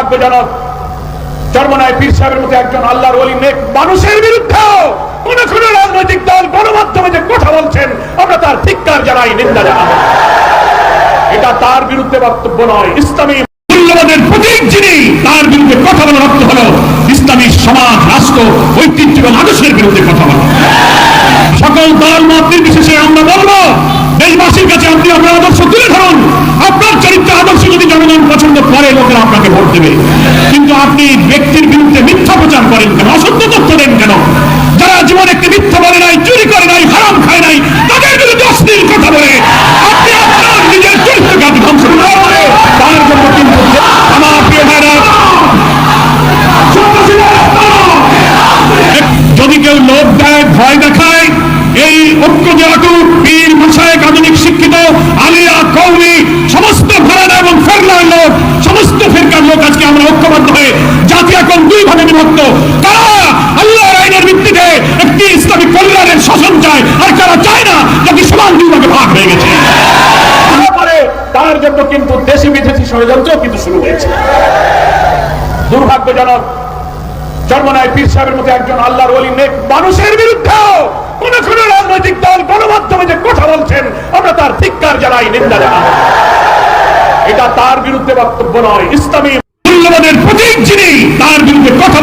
দুর্ভাগ্যজনক চর্মনায় পীর সাহেবের মতো একজন আল্লাহর নেক মানুষের বিরুদ্ধেও কোন কোন রাজনৈতিক দল, গণমাধ্যমে যে কথা বলছেন, আমরা তার ধিক্কার জানাই, নিন্দা জানাব এটা তার বিরুদ্ধে বক্তব্য নয়। ইসলামী মূল্যবাদের প্রতীক যিনি, তার বিরুদ্ধে কথা বলার হলো ইসলামী সমাজ, রাষ্ট্র, ঐতিহ্য আদর্শের বিরুদ্ধে কথা বলা। সকল দল, মত নির্বিশেষে আমরা বলব আপনি ব্যক্তির বিরুদ্ধে মিথ্যা প্রচার করেন কেন? অসত্য তথ্য দেন কেন? যারা জীবন একটি মিথ্যা বলে নাই, চুরি করে নাই, হারাম খায় নাই, তাদের বিরুদ্ধে অশ্লীল কথা বলে। আপনি আপনার নিজের চরিত্রকে আপনি ধ্বংস তার জন্য কিন্তু আমার প্রিয় ভাইরা, যদি কেউ লোভ দেয়, ভয় দেখায়, এই ঐক্য যে অটুট পীর আধুনিক শিক্ষিত, আলিয়া, কৌমি, সমস্ত ঘরানা এবং ফেরলার লোক, সমস্ত ফেরকার লোক আজকে আমরা ঐক্যবদ্ধ হয়ে জাতি এখন দুই ভাগে বিভক্ত। কারা আল্লাহর আইনের ভিত্তিতে একটি ইসলামী কল্যাণের শাসন চায় আর কারা চায় না জাতি সমান দুই ভাগে ভাগ হয়ে গেছে? তার জন্য কিন্তু দেশি বিদেশি ষড়যন্ত্র কিন্তু শুরু হয়েছে। দুর্ভাগ্যজনক চর্মনায় পীর সাহেবের মতো একজন আল্লাহর ওলি নেক মানুষের বিরুদ্ধেও কোন কোন রাজনৈতিক দল গণমাধ্যমে যে কথা বলছেন, আমরা তার ধিক্কার জানাই, নিন্দা জানাব এটা তার বিরুদ্ধে বক্তব্য নয়, ইসলামী প্রতীক যিনি, তার বিরুদ্ধে কথা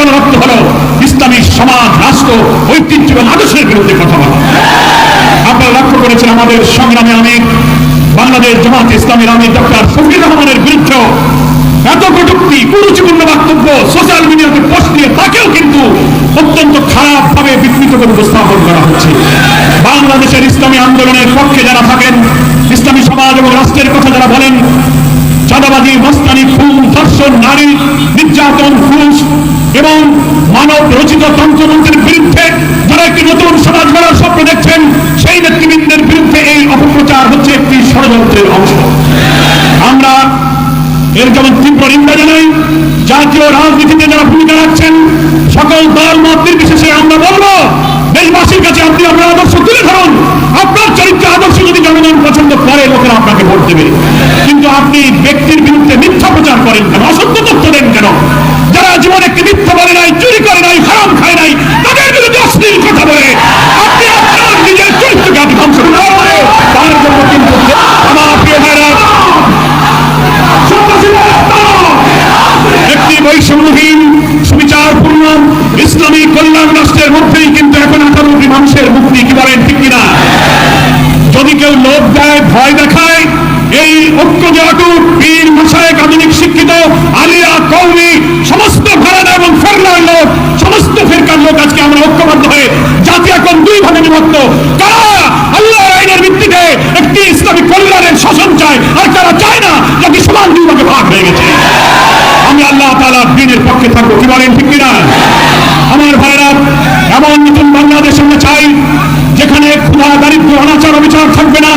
ইসলামী সমাজ, রাষ্ট্র, ঐতিহ্য এবং আদর্শের বিরুদ্ধে কথা বলা। আপনারা লক্ষ্য করেছেন আমাদের সংগ্রামে অনেক বাংলাদেশ জামাত ডক্টর শফির রহমানের বিরুদ্ধে এত কটুক্তি বক্তব্য সোশ্যাল মিডিয়াতে পোস্ট দিয়ে তাকেও কিন্তু অত্যন্ত খারাপ ভাবে বিকৃত করে উপস্থাপন করা হচ্ছে। বাংলাদেশের ইসলামী আন্দোলনের পক্ষে যারা থাকেন, ইসলামী সমাজ এবং রাষ্ট্রের কথা যারা বলেন, চাঁদাবাজি, মস্তানি, খুন, ধর্ষণ, নারী, নির্যাতন, ঘুষ এবং মানব রচিত তন্ত্রমন্ত্রের বিরুদ্ধে যারা একটি নতুন সমাজ গড়ার স্বপ্ন দেখছেন, সেই নেতৃবৃন্দের বিরুদ্ধে এই অপপ্রচার হচ্ছে একটি ষড়যন্ত্রের অংশ। আমরা এর যেমন তীব্র নিন্দা জানাই, জাতীয় রাজনীতিতে যারা ভূমিকা কেউ লোভ দেয়, ভয় দেখায়। এই ঐক্য যে অটুট পীর মশায়েক আধুনিক শিক্ষিত, আলিয়া কৌমি সমস্ত ঘরানা এবং ফেরলার লোক সমস্ত ফেরকার লোক আজকে আমরা ঐক্যবদ্ধ হয়ে জাতি এখন দুই ভাগে বিভক্ত কারা আল্লাহর আইনের ভিত্তিতে একটি ইসলামী কল্যাণের শাসন চায় আর কারা চায় না জাতি সমান দুই ভাগে ভাগ হয়ে গেছে আমি আল্লাহ তালা দিনের পক্ষে থাকব কি বলেন ঠিক কিনা আমার ভাইরা এমন নতুন বাংলাদেশ আমরা চাই যেখানে ক্ষুধা দারিদ্র অনাচার অবিচার থাকবে না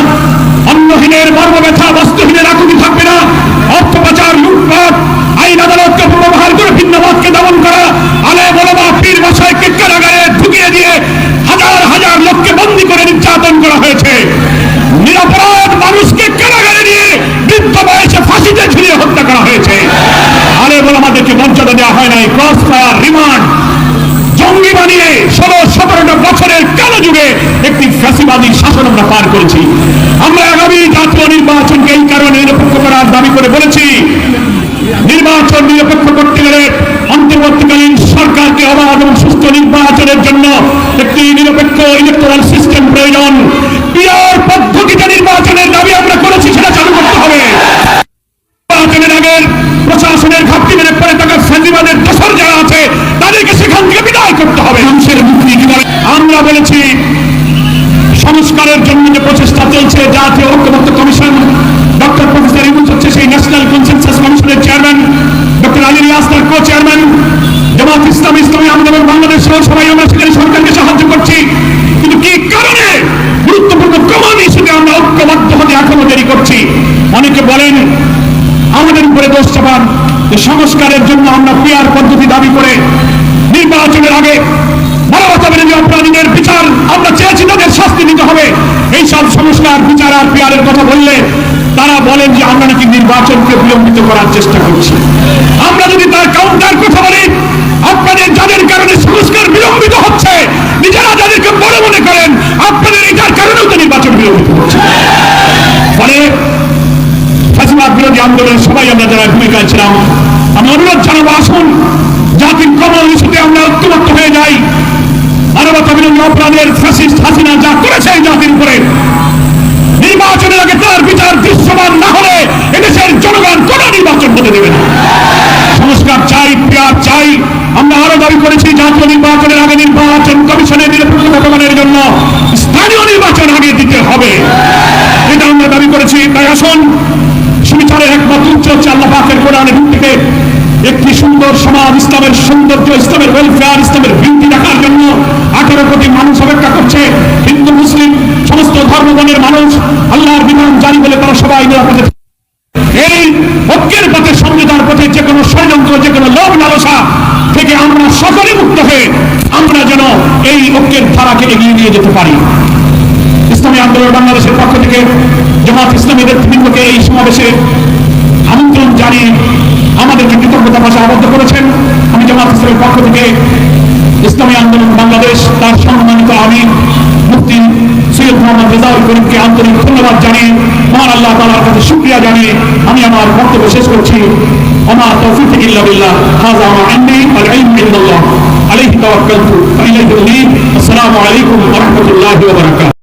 অন্নহীনের মর্ম ব্যথা বস্তুহীনের আকুতি থাকবে না অর্থ পাচার লুটপাট আইন আদালতকে ব্যবহার করে ভিন্নবাদকে দমন করা আলে বলবা পীর মশাইকে কারাগারে ঢুকিয়ে দিয়ে হাজার হাজার লোককে বন্দী করে নির্যাতন করা হয়েছে নিরাপরাধ মানুষকে কারাগারে নিয়ে বৃদ্ধ বয়সে ফাঁসিতে ঝুলিয়ে হত্যা করা হয়েছে আলে বলে আমাদেরকে মর্যাদা দেওয়া হয় নাই ক্রস রিমান্ড জঙ্গি বানিয়ে ষোলো, সতেরোটা বছরের কালো যুগে একটি ফ্যাসিবাদী শাসন আমরা পার করেছি। আমরা আগামী জাতীয় নির্বাচনকে এই কারণে নিরপেক্ষ করার দাবি করে বলেছি, নির্বাচন নিরপেক্ষ করতে গেলে অন্তর্বর্তীকালীন সরকারকে অবাধ এবং সুস্থ নির্বাচনের জন্য একটি নিরপেক্ষ ইলেকট্রাল সিস্টেম চলছে জাতীয় ঐক্যবদ্ধ কমিশন। ডক্টর প্রফেসর ইউনুস হচ্ছে সেই ন্যাশনাল কনসেনসাস কমিশনের chairman doctor Ali Riaz co chairman Jamaat Islam Islami Andolan Bangladesh সহ সবাই আমরা সেখানে সরকারকে সাহায্য করছি। কিন্তু কি কারণে গুরুত্বপূর্ণ প্রমাণ হিসেবে আমরা ঐক্যবদ্ধ হতে এখনও দেরি করছি? অনেকে বলেন, আমাদের উপরে দোষ চাপান। সংস্কারের জন্য আমরা পিয়ার পদ্ধতি দাবি করে নির্বাচনের আগে শাস্তি নিতে হবে। এই সব সংস্কার, বিচার আর পিয়ারের কথা বললে তারা বলেন যে আমরা নাকি নির্বাচনকে বিলম্বিত করার চেষ্টা করছি। আমরা যদি তার কাউন্টার কথা বলি, আপনাদের যাদের কারণে সংস্কার বিলম্বিত হচ্ছে, নিজেরা যাদেরকে বড় মনে করেন, আপনাদের এটার কারণেও তো নির্বাচন বিলম্বিত হচ্ছে। ফলে ফাঁসিবাদ বিরোধী আন্দোলনের সবাই আমরা যারা ভূমিকায় ছিলাম, আমি অনুরোধ জানাব, আসুন। জাতির কমল ইস্যুতে আমরা ঐক্যবদ্ধ হয়ে যাই। নির্বাচনের আগে তার বিচার দৃশ্যমান না হলে এদেশের জনগণ কোন নির্বাচন হতে দেবে না। সংস্কার চাই, পেয়ার চাই। আমরা আরও দাবি করেছি জাতীয় নির্বাচনের আগে নির্বাচন কমিশনের নিরপেক্ষ ভগবানের জন্য স্থানীয় নির্বাচন আগে দিতে হবে। এটা আমরা দাবি করেছি। তাই আসুন, সুবিচারের একমাত্র উচ্চ হচ্ছে আল্লাহ পাকের কোরআনের ভিত্তিতে একটি সুন্দর সমাজ, ইসলামের সৌন্দর্য, ইসলামের ওয়েলফেয়ার ইসলামের আঠারো কোটি মানুষ অপেক্ষা করছে। হিন্দু, মুসলিম, সমস্ত ধর্মগণের মানুষ আল্লাহর বিধান জারি বলে তারা সবাই নিরাপদে এই ঐক্যের পথে সমঝোতার পথে যে কোনো ষড়যন্ত্র, যে কোনো লোভ লালসা থেকে আমরা সকলে মুক্ত হয়ে আমরা যেন এই ঐক্যের ধারাকে এগিয়ে নিয়ে যেতে পারি। ইসলামী আন্দোলন বাংলাদেশের পক্ষ থেকে জামাত ইসলামী নেতৃবৃন্দকে এই সমাবেশে আমন্ত্রণ জানিয়ে আমাদেরকে কৃতজ্ঞতা ভাষা আবদ্ধ করেছেন। আমি জামাত ইসলামের পক্ষ থেকে ইসলামী আন্দোলন বাংলাদেশ, তার সম্মানিত আমির মুফতি সৈয়দ মোহাম্মদ রেজাউল করিমকে আন্তরিক ধন্যবাদ জানিয়ে, মহান আল্লাহ তালার কাছে শুক্রিয়া জানিয়ে আমি আমার বক্তব্য শেষ করছি। আমার তৌফিক ইল্লা বিল্লাহ। হাজা আমার ইনদি আল ইলমু ইনদাল্লাহ আলাইহি তাওয়াক্কালতু ওয়া ইলাইহি আসসালামু আলাইকুম ওয়া রাহমাতুল্লাহি ওয়া বারাকাতুহু।